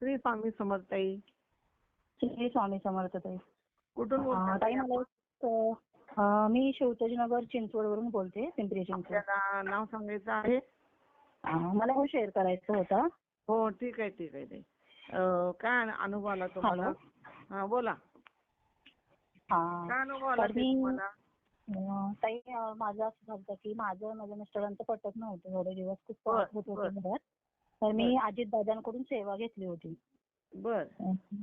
श्री स्वामी समर्थाई श्री स्वामी समर्थ ताई. कुठून अं, बोलताय ताई मला एक, अं, मी शिवतेजनगर चिंचवडवरून बोलते पिंपरी चिंचवड. आपल्याला नाव सांगायचं आहे? अं, मला हे शेअर करायचं होतं. हो ठीक आहे ठीक आहे ताई अं, काय अनुभव आला तुम्हाला? हा बोला. हा. काय अनुभव आला तर ताई मी- तुम्हाला? अं, ताई अं, माझं असं झालं की माझं माझ्या मिस्टरांचं पटत नव्हतं एवढे दिवस खूप त्रास होत बर. होते घरात. तर मी अजित दादांकडून सेवा घेतली होती. बर.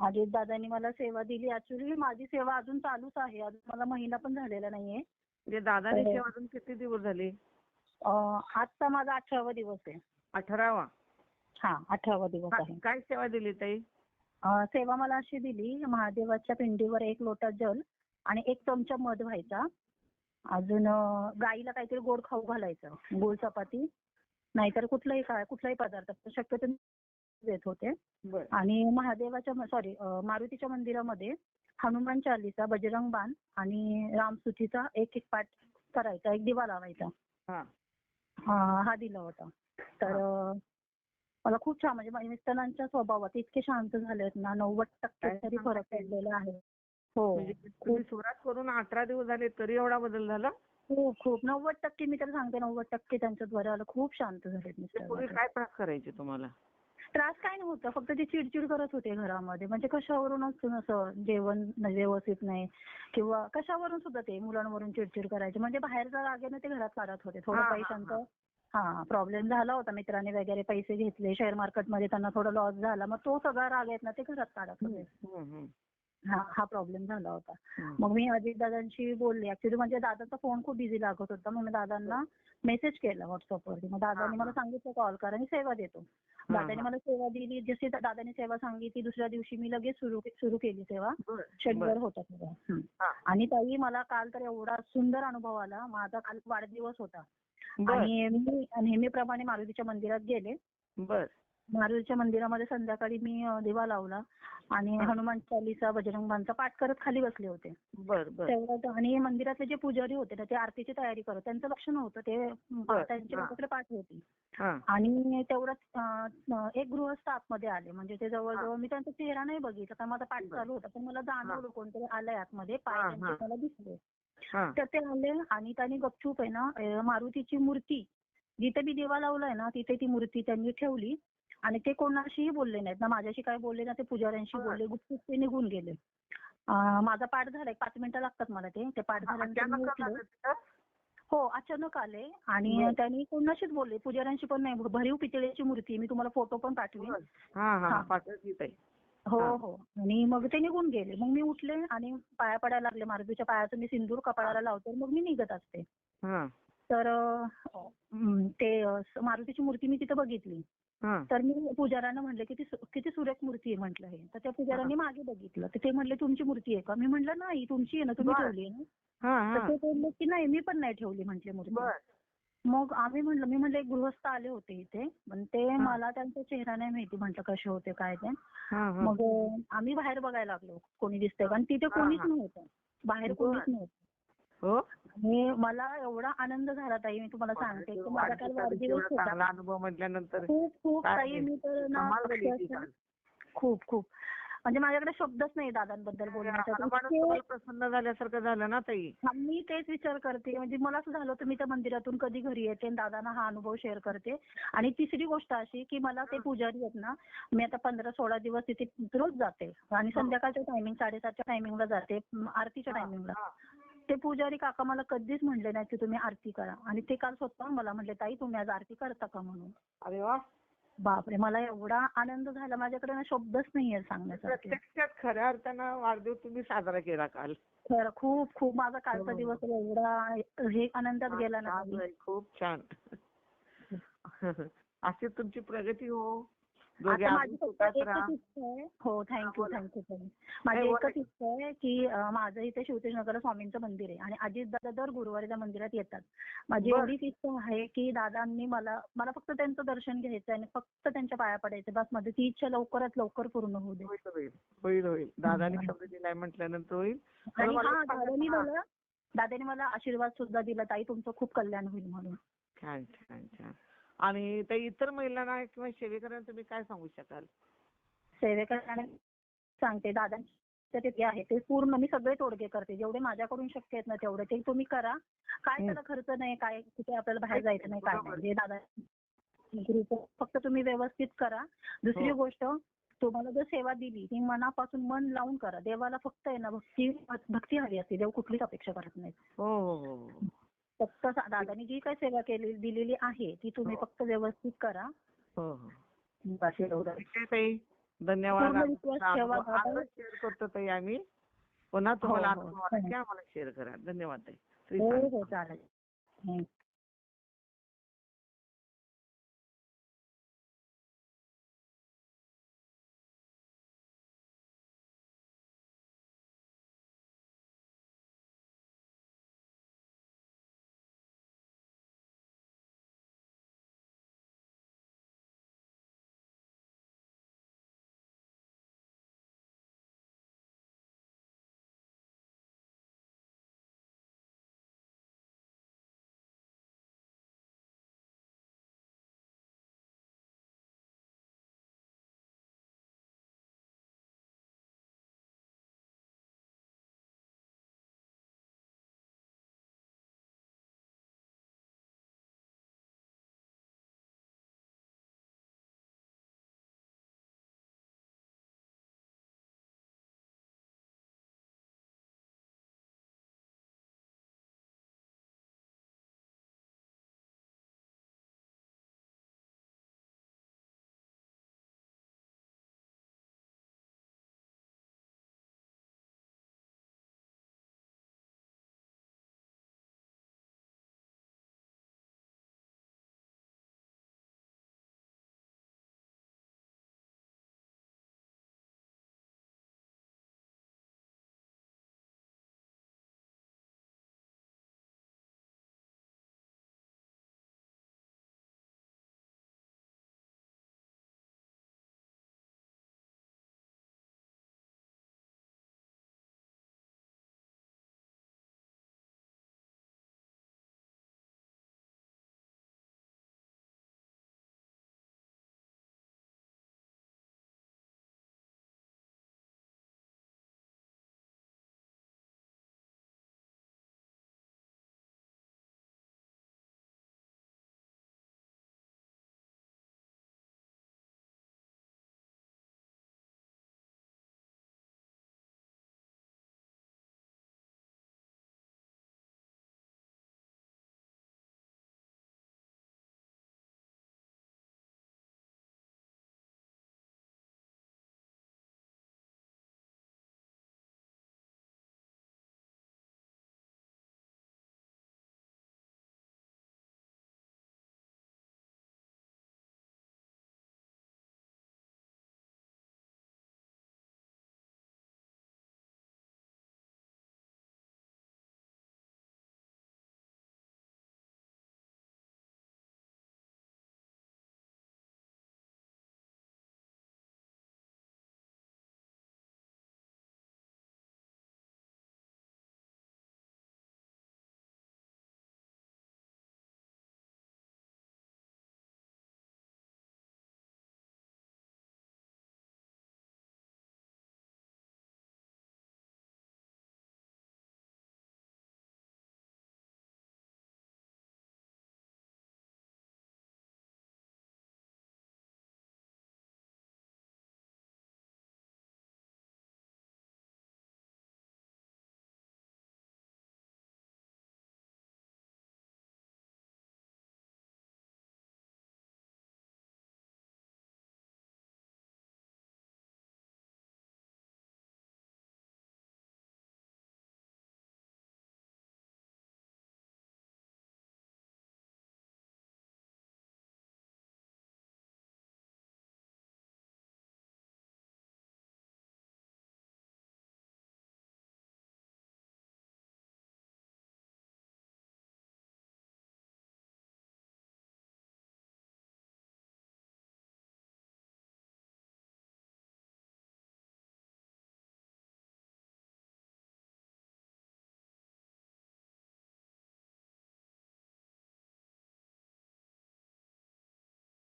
अजित दादांनी मला सेवा दिली. ऍक्च्युली माझी सेवा अजून चालूच आहे. अजून मला महिना पण झालेला नाहीये. म्हणजे दादानी सेवा अजून किती दिवस झाले? आजचा माझा अठरावा दिवस आहे. अठरावा? हा अठरावा दिवस आहे. काय- सेवा दिली ताई? सेवा मला अशी दिली महादेवाच्या पिंडीवर एक लोटा जल आणि एक चमचा मध व्हायचा. अजून गाईला काहीतरी गोड खाऊ घालायचं. गोड चपाती. नाहीतर कुठलाही काय कुठलाही पदार्थ शक्यतो देत होते. आणि महादेवाच्या सॉरी मारुतीच्या मंदिरामध्ये हनुमान चालीसा बजरंग बाण आणि रामस्तुतीचा एक एक पाठ करायचा एक दिवा लावायचा. हा. हा हा दिला होता. तर मला खूप छान म्हणजे माझ्या मिस्टरांच्या स्वभावात इतके शांत झालेत ना नव्वद टक्के तरी फरक पडलेला आहे. हो. म्हणजे तुम्ही सुरुवात करून अठरा दिवस झाले तरी एवढा बदल झाला? खूप खूप. नव्वद टक्के मी तर सांगते नव्वद टक्के त्यांच्या द्वारे आलं खूप शांत झालेत ते मिस्टर पूर्वी काय त्रास करायचे तुम्हाला? त्रास काय नव्हता फक्त ते चिडचिड करत होते घरामध्ये. म्हणजे कशावरूनच असं जेवण न- व्यवस्थित नाही किंवा कशावरून सुद्धा ते मुलांवरून चिडचिड करायचे. म्हणजे बाहेरचा रागेने ते घरात काढत होते. थोडं हा, हा, पैशांचं हा. प्रॉब्लेम झाला होता. मित्रांनी वगैरे पैसे घेतले शेअर मार्केटमध्ये त्यांना थोडा लॉस झाला. मग तो सगळा राग आहेत ना ते घरात काढत होते. हम्म, हम्म, हा हा प्रॉब्लेम झाला होता. मग मी अजित दादांशी बोलले. ऍक्च्युली म्हणजे दादाचा फोन खूप बिझी लागत होता. मग मी दादांना मेसेज केला व्हॉट्सअपवरती मग दादांनी मला सांगितलं कॉल करा मी सेवा देतो. दादांनी मला सेवा दिली. जशी दादांनी सेवा सांगितली दुसऱ्या दिवशी मी लगेच सुरू सुरू केली सेवा. शनिवार. होता तेव्हा. आणि ताई मला काल तर एवढा सुंदर अनुभव आला. माझा काल वाढदिवस होता. आणि मी नेहमीप्रमाणे मारुतीच्या मंदिरात गेले. मारुतीच्या मंदिरामध्ये संध्याकाळी मी दिवा लावला आणि. हनुमान चालीसा बजरंगांचा पाठ करत खाली बसले होते. बर बर. तेवढ्यात आणि मंदिरातले जे पुजारी होते ना ते आरतीची तयारी करत त्यांचं लक्ष नव्हतं ते अं, बर, त्यांच्या. डोक्याकडे पाठ होती आणि तेवढ्यात एक गृहस्थ आतमध्ये आले म्हणजे ते जवळजवळ मी त्यांचा चेहरा नाही बघितला कारण माझा पाठ. चालू होता पण मला जाणवलं कोणतरी आलंय आतमध्ये पाय त्यांचे. मला दिसले. तर ते आले आणि त्यांनी गपचूप आहे ना मारुतीची मूर्ती जिथे मी दिवा लावलाय ना तिथे ती मूर्ती त्यांनी ठेवली. आणि ते कोणाशीही बोलले नाहीत. ना माझ्याशी काय बोलले ना ते पुजाऱ्यांशी. बोलले गुपचूप ते निघून गेले. माझा पाठ झालाय. पाच मिनिटं लागतात मला ते. ते पाठ झाल्यानंतर? हो अचानक आले आणि. त्यांनी कोणाशीच बोलले. पुजाऱ्यांशी पण नाही भरीव पितळेची मूर्ती. मी तुम्हाला फोटो पण पाठवेन. हा हा आणि मग ते निघून गेले. मग मी उठले आणि पाया पडायला लागले. मारुतीच्या पायाचं मी सिंदूर कपाळाला लावते. मग मी निघत असते. तर ते मारुतीची मूर्ती मी तिथे बघितली. तर मी पुजाऱ्यांना म्हणले किती सु- किती सुरेख मूर्ती आहे म्हटलं हे. तर त्या पुजाऱ्यांनी मागे बघितलं. तर ते म्हणले तुमची मूर्ती आहे का? मी म्हटलं नाही तुमची आहे ना तुम्ही. ठेवली आहे ना. हा तर ते बोलले की नाही मी पण नाही ठेवली म्हटले मूर्ती. मग आम्ही म्हणलं मी म्हणलं एक गृहस्थ आले होते इथे पण ते मला त्यांचा चेहरा नाही माहिती म्हटलं कसे होते काय ते. मग आम्ही बाहेर बघायला लागलो. कोणी दिसतंय का आणि तिथे कोणीच. नव्हतं. बाहेर. कोणीच नव्हतं. आणि मला एवढा आनंद झाला ताई मी तुम्हाला सांगते की माझा काल वाढदिवस होता. चांगला अनुभव म्हटल्यानंतर खूप खूप ताई मी तर ना. खूप खूप. म्हणजे माझ्याकडे शब्दच नाही दादांबद्दल तुम्हाला प्रसन्न झाल्यासारखं झालं ना ताई. हा, मी तेच विचार करते. म्हणजे मला असं झालं होतं मी त्या मंदिरातून कधी घरी येते आणि दादांना हा अनुभव शेअर करते. आणि तिसरी गोष्ट अशी की मला ते पुजारी आहेत ना मी आता पंधरा सोळा दिवस तिथे रोज जाते. आणि संध्याकाळच्या टायमिंग साडेसातच्या टायमिंगला जाते. आरतीच्या टायमिंगला हा. ते पुजारी काका मला कधीच म्हणले नाही की तुम्ही आरती करा. आणि ते काल स्वतः मला म्हणले ताई तुम्ही आज आरती करता का म्हणून? अरे वा. बापरे मला एवढा आनंद झाला. माझ्याकडे ना शब्दच नाहीये सांगण्यासाठी प्रत्यक्षात खऱ्या अर्थानं वाढदिवस तुम्ही साजरा केला काल. खरं खूप खूप. माझा कालचा हो. दिवस एवढा हे आनंदात गेला ना खूप छान. अशी तुमची प्रगती हो. आता माझी फक्त एकच इच्छा आहे. हो थँक्यू. थँक्यू माझी एकच इच्छा आहे की अं, माझं इथे शिवतेजनगर स्वामींचं मंदिर आहे आणि अजित दादा दर गुरुवारी त्या मंदिरात येतात. माझी बरं. एवढीच इच्छा आहे की दादांनी मला मला फक्त त्यांचं दर्शन घ्यायचं आणि फक्त त्यांच्या पाया पडायचं बस माझी ती इच्छा लवकरात लवकर पूर्ण होऊ दे. होईल होईल. होईल होईल. दादानी शब्द दिलाय म्हटल्यानंतर होईल. आणि मला हा सांगा दादानी. मला दादानी मला आशीर्वाद सुद्धा दिला. ताई तुमचं खूप कल्याण होईल म्हणून. छान छान छान. आणि त्या इतर महिलांना किंवा सेवेकरांना तुम्ही काय सांगू शकाल? सेवेकरणाने सांगते. दादांचे ते आहे ते पूर्ण मी सगळे तोडगे करते. जेवढे माझ्याकडून शक्य आहेत ना तेवढे. ते तुम्ही करा. काय त्याला खर्च नाही काय कुठे आपल्याला बाहेर जायचं नाही काय नाही. दादा फक्त तुम्ही व्यवस्थित करा. दुसरी हो. गोष्ट तुम्हाला जर सेवा दिली ती मनापासून मन लावून करा. देवाला फक्त आहे ना भक्ती भक्ती हवी असते. देव कुठलीच अपेक्षा करत नाही. हो हो. फक्त दादानी जी काही सेवा केली दिलेली आहे ती तुम्ही हो. फक्त व्यवस्थित करा. हो हो. बस एवढं. ठीक आहे ताई. धन्यवाद. पूर्ण विश्वास ठेवा दादा. शेअर करतो ताई आम्ही. पुन्हा तुम्हाला हो, हो. आम्हाला शेअर करा. धन्यवाद ताई. श्री हो स्वामी हो चालेल. हं.